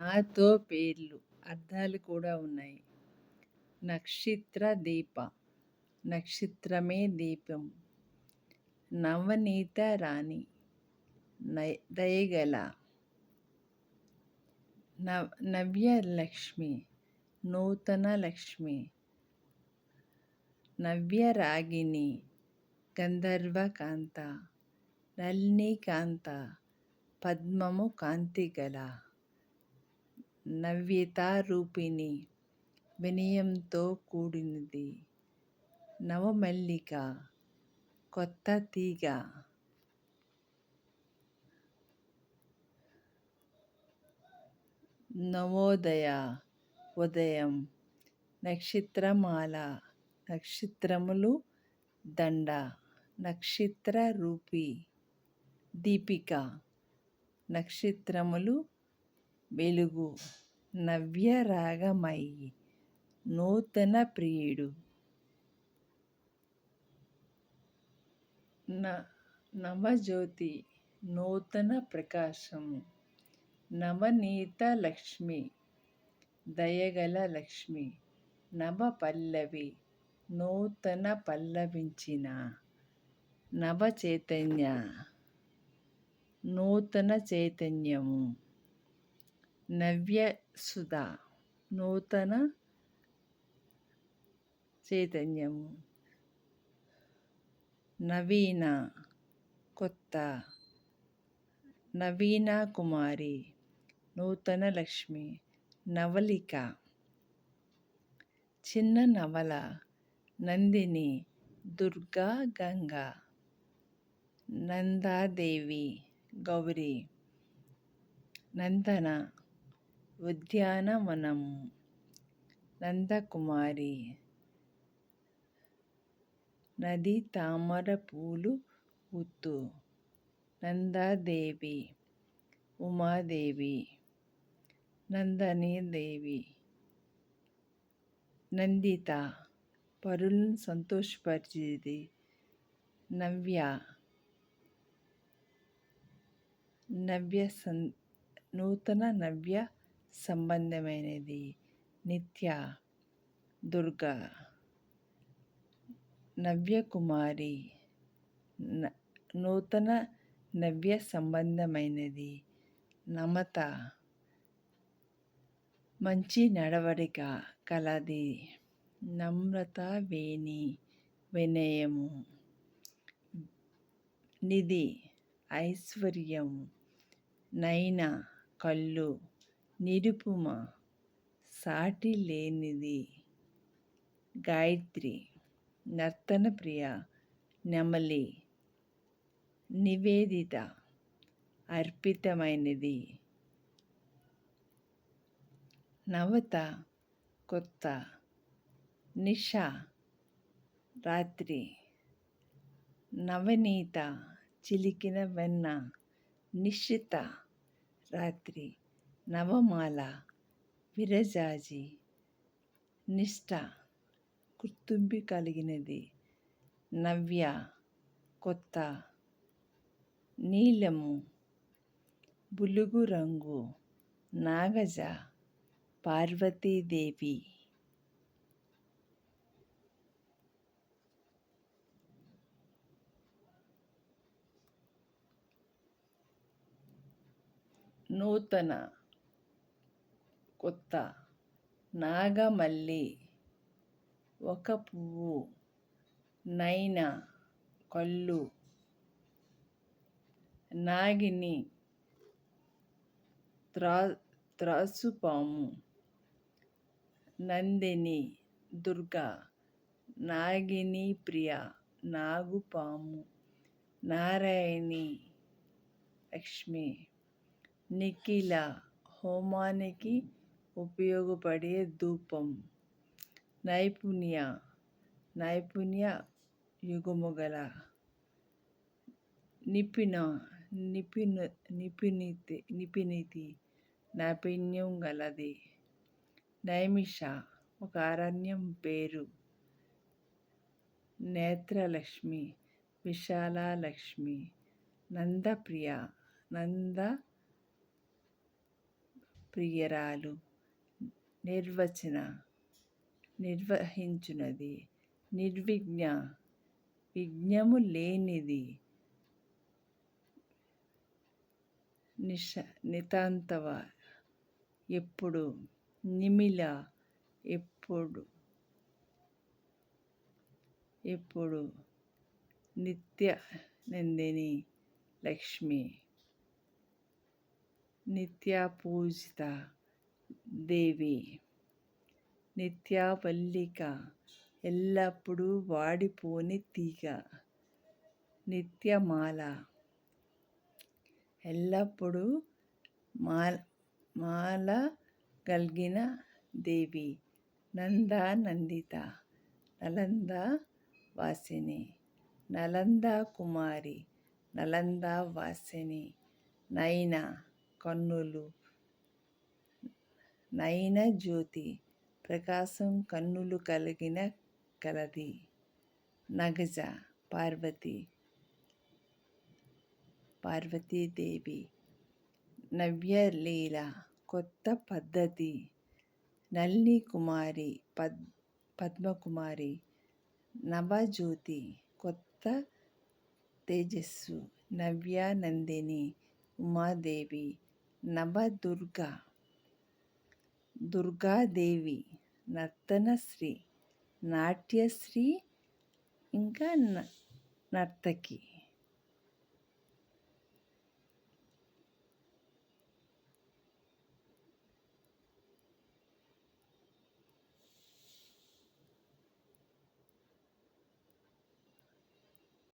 నాతో పేర్లు అర్థాలు కూడా ఉన్నాయి. నక్షత్ర దీప నక్షత్రమే దీపం. నవనీత రాణి దయగల. నవ్ లక్ష్మి నూతన లక్ష్మి. నవ్యరాగిణి గంధర్వకాంత నళినీకాంత పద్మము కాంతిగల. నవ్యత రూపిణి వినయంతో కూడినది. నవమల్లిక కొత్త తీగ. నవోదయ ఉదయం నక్షత్రమాల నక్షత్రములు దండ నక్షత్ర రూపి దీపిక నక్షత్రములు వెలుగు నవ్యరాగమై నూతన ప్రియుడు. న నవజ్యోతి నూతన ప్రకాశం. నవనీత లక్ష్మి దయగల లక్ష్మి నవ పల్లవి నూతన పల్లవించిన నవ చైతన్య నూతన చైతన్యము. నవ్యసుధ నూతన చైతన్యము. నవీన కొత్త నవీన కుమారి నూతన లక్ష్మి నవలిక. చిన్న నవల నందిని దుర్గా గంగా. నందాదేవి గౌరీ. నందన ఉద్యానవనం. నందకుమారి. నది తామర పూలు ఉత్తు నందాదేవి. ఉమాదేవి. నందనీదేవి. నందిత. పరులను సంతోషపరిచేది నవ్య. నవ్య సన్ నూతన నవ్య సంబంధమైనది. నిత్య దుర్గ నవ్యకుమారి నూతన నవ్య సంబంధమైనది. నమత మంచి నడవడిక కలది. నమ్రత వేణి వినయము నిధి ఐశ్వర్యం నయన కళ్ళు నిరుపుమ సాటి లేనిది గాయత్రి నర్తన ప్రియ నెమలి నివేదిత అర్పితమైనది. నవత కొత్త నిష రాత్రి నవనీత చిలికిన వెన్న నిశ్చిత రాత్రి. నవమాల విరజాజి నిష్ఠ గుర్తింపు కలిగినది. నవ్య కొత్త నీలము బులుగు రంగు నాగజ పార్వతీదేవి. నూతన కొత్త నాగమల్లి ఒక పువ్వు నైన కళ్ళు నాగిని త్రా త్రాసుపాము నందిని దుర్గా నాగిని ప్రియ నాగుపాము నారాయణి లక్ష్మి నిఖిల హోమానికి ఉపయోగపడే ధూపం. నైపుణ్య. నైపుణ్య యుగముగల నిపుణ నిపిన నిపుణితి నిపుణితి నైపుణ్యం గలది. నైమిష ఒక అరణ్యం పేరు. నేత్రలక్ష్మి విశాలలక్ష్మి. నందప్రియ నంద ప్రియరాలు. నిర్వచన నిర్వహించునది నిర్విఘ్న విఘ్నము లేనిది నిష నితాంతవ ఎప్పుడు నిమిల ఎప్పుడు ఎప్పుడు నిత్య నందిని లక్ష్మి నిత్యపూజిత దేవి. నిత్యవల్లిక. ఎల్లప్పుడూ వాడిపోని తీగ. నిత్యమాల. ఎల్లప్పుడూ మాల మాల కలిగిన దేవి. నంద నందిత. నలంద వాసిని. నలంద కుమారి. నలంద వాసిని. నయన కన్నులు. నయన జ్యోతి ప్రకాశం కన్నులు కలిగిన కలది. నగజ పార్వతి పార్వతీదేవి నవ్యలీల కొత్త పద్ధతి నల్ని కుమారి పద్ పద్మకుమారి నవజ్యోతి కొత్త తేజస్సు నవ్యానందిని ఉమాదేవి నవదుర్గ దుర్గాదేవి నర్తనశ్రీ నాట్యశ్రీ ఇంకా నర్తకి.